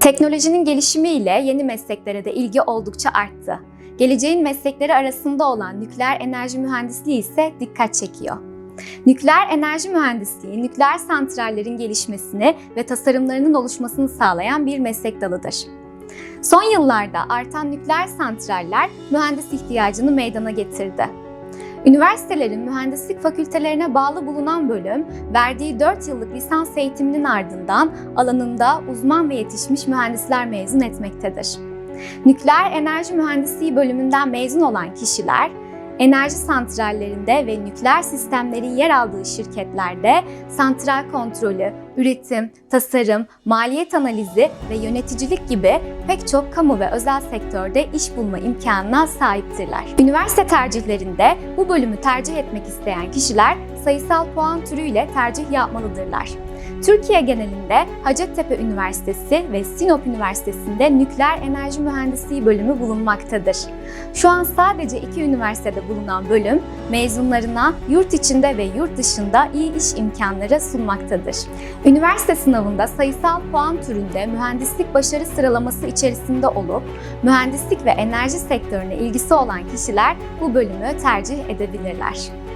Teknolojinin gelişimiyle yeni mesleklere de ilgi oldukça arttı. Geleceğin meslekleri arasında olan nükleer enerji mühendisliği ise dikkat çekiyor. Nükleer enerji mühendisliği, nükleer santrallerin gelişmesini ve tasarımlarının oluşmasını sağlayan bir meslek dalıdır. Son yıllarda artan nükleer santraller mühendis ihtiyacını meydana getirdi. Üniversitelerin mühendislik fakültelerine bağlı bulunan bölüm, verdiği 4 yıllık lisans eğitiminin ardından alanında uzman ve yetişmiş mühendisler mezun etmektedir. Nükleer enerji mühendisliği bölümünden mezun olan kişiler, enerji santrallerinde ve nükleer sistemlerin yer aldığı şirketlerde santral kontrolü, üretim, tasarım, maliyet analizi ve yöneticilik gibi pek çok kamu ve özel sektörde iş bulma imkanına sahiptirler. Üniversite tercihlerinde bu bölümü tercih etmek isteyen kişiler sayısal puan türüyle tercih yapmalıdırlar. Türkiye genelinde Hacettepe Üniversitesi ve Sinop Üniversitesi'nde nükleer enerji mühendisliği bölümü bulunmaktadır. Şu an sadece iki üniversitede bulunan bölüm mezunlarına yurt içinde ve yurt dışında iyi iş imkanları sunmaktadır. Üniversite sınavında sayısal puan türünde mühendislik başarı sıralaması içerisinde olup mühendislik ve enerji sektörüne ilgisi olan kişiler bu bölümü tercih edebilirler.